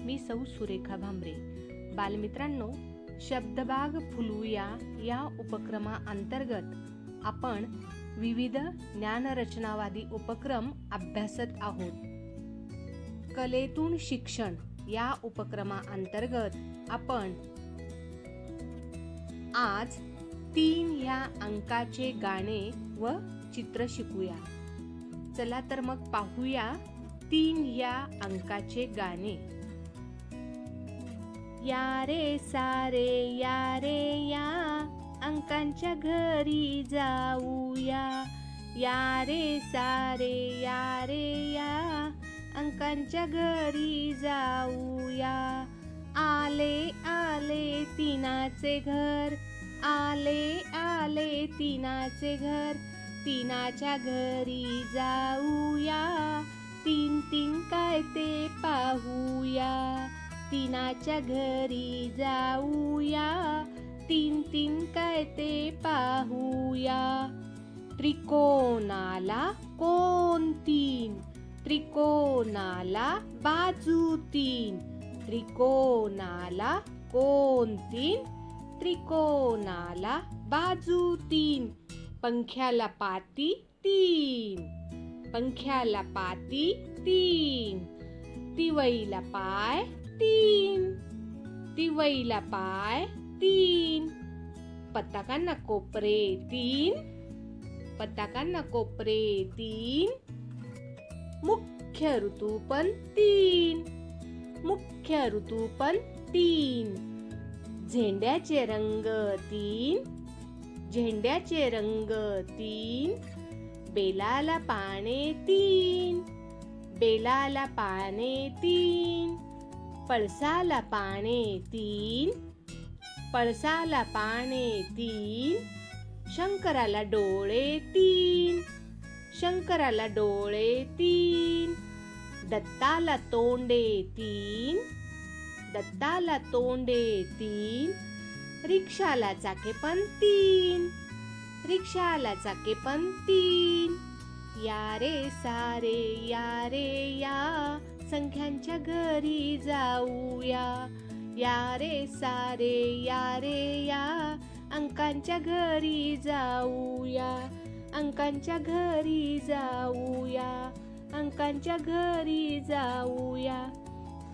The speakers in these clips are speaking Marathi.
मी सौ सुरेखा भांबरे बालमित्रांनो शब्दबाग फुलूया या उपक्रमाअंतर्गत आपण विविध ज्ञानरचनावादी उपक्रम अभ्यासत आहोत. कलेतून शिक्षण या उपक्रमाअंतर्गत आपण आज तीन ह्या अंकाचे गाणे व चित्र शिकूया. चला तर मग पाहूया तीन या अंकाचे गाणे. या रे सारे या रे या. अंकांच्या घरी जाऊया. या रे सारे या रे या. अंकांच्या घरी जाऊया. आले आले तिनाचे घर. आले आले तिनाचे घर. तिनाच्या घरी जाऊया. तीन तीन काय ते पाहूया. तिनाच्या घरी जाऊया. तीन तीन काय ते पाहूया. त्रिकोणाला कोण तीन? त्रिकोणाला बाजू तीन. त्रिकोणाला कोण तीन? त्रिकोणाला बाजू तीन. पंख्याला पाती तीन. पंख्याला पाती तीन. तिवईला पाय तीन. तिवईला पाय तीन. पताकांना कोपरे तीन. पताकांना कोपरे तीन. मुख्य ऋतू पण तीन. मुख्य ऋतू पण तीन. झेंड्याचे रंग तीन. झेंड्याचे रंग तीन. बेलाला पाने तीन बेलाला पाने तीन पळसाला पाने तीन पळसाला पाने तीन शंकराला डोळे तीन शंकराला डोळे तीन दत्ताला तोंडे तीन दत्ताला तोंडे तीन रिक्षाला चाके पण तीन. रिक्षाला चाके पण तीन. या रे सारे या रे या. संख्यांच्या घरी जाऊया. या रे सारे या रे या. अंकांच्या घरी जाऊया. अंकांच्या घरी जाऊया. अंकांच्या घरी जाऊया.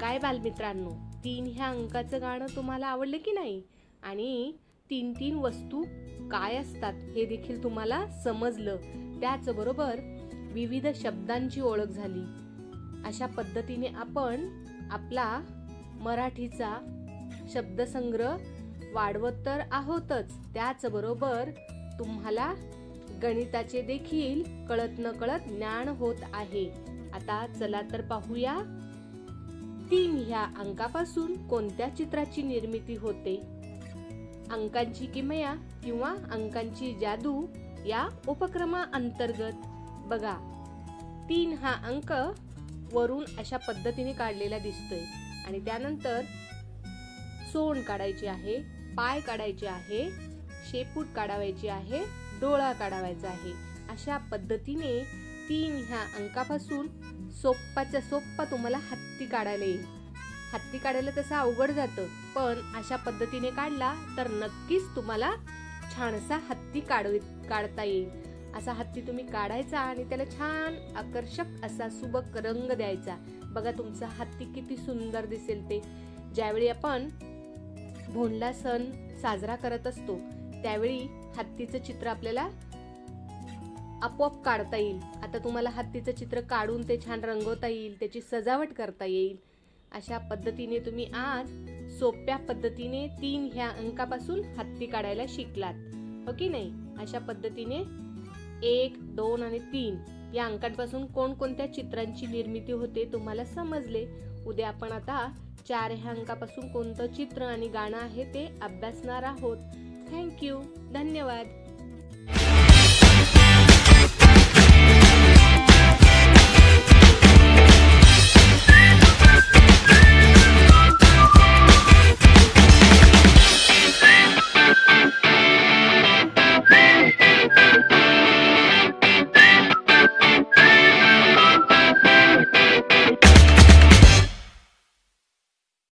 काय बालमित्रांनो तीन ह्या अंकाचं गाणं तुम्हाला आवडलं की नाही? आणि तीन तीन वस्तू काय असतात हे देखील तुम्हाला समजलं. त्याचबरोबर विविध शब्दांची ओळख झाली. अशा पद्धतीने आपण आपला मराठीचा शब्दसंग्रह वाढवत तर आहोतच. त्याचबरोबर तुम्हाला गणिताचे देखील कळत न कळत ज्ञान होत आहे. आता चला तर पाहूया तीन ह्या अंकापासून कोणत्या चित्राची निर्मिती होते? अंकांची किमया किंवा अंकांची जादू या उपक्रमाअंतर्गत बघा तीन हा अंक वरून अशा पद्धतीने काढलेला दिसतोय. आणि त्यानंतर सोंड काढायची आहे पाय काढायचे आहे शेपूट काढावायची आहे डोळा काढावायचा आहे. अशा पद्धतीने तीन ह्या अंकापासून सोप्पाच्या सोप्पा तुम्हाला हत्ती काढायला येईल. हत्ती काढायला तसं अवघड जातं. पण अशा पद्धतीने काढला तर नक्कीच तुम्हाला छानसा हत्ती काढ काढता येईल. असा हत्ती तुम्ही काढायचा आणि त्याला छान आकर्षक असा सुबक रंग द्यायचा. बघा तुमचा हत्ती किती सुंदर दिसेल ते. ज्यावेळी आपण भोंडला सण साजरा करत असतो त्यावेळी हत्तीचं चित्र आपल्याला आपोआप काढता येईल. आता तुम्हाला हत्तीचं चित्र काढून ते छान रंगवता येईल त्याची सजावट करता येईल. अशा पद्धतीने तुम्ही आज सोप्या पद्धतीने तीन ह्या अंकापासून हत्ती काढायला शिकलात. हो की नाही? अशा पद्धतीने एक दोन आणि तीन या अंकांपासून कोणकोणत्या चित्रांची निर्मिती होते तुम्हाला समजले? उद्या आपण आता चार ह्या अंकापासून कोणतं चित्र आणि गाणं आहे ते अभ्यासणार आहोत. थँक्यू धन्यवाद.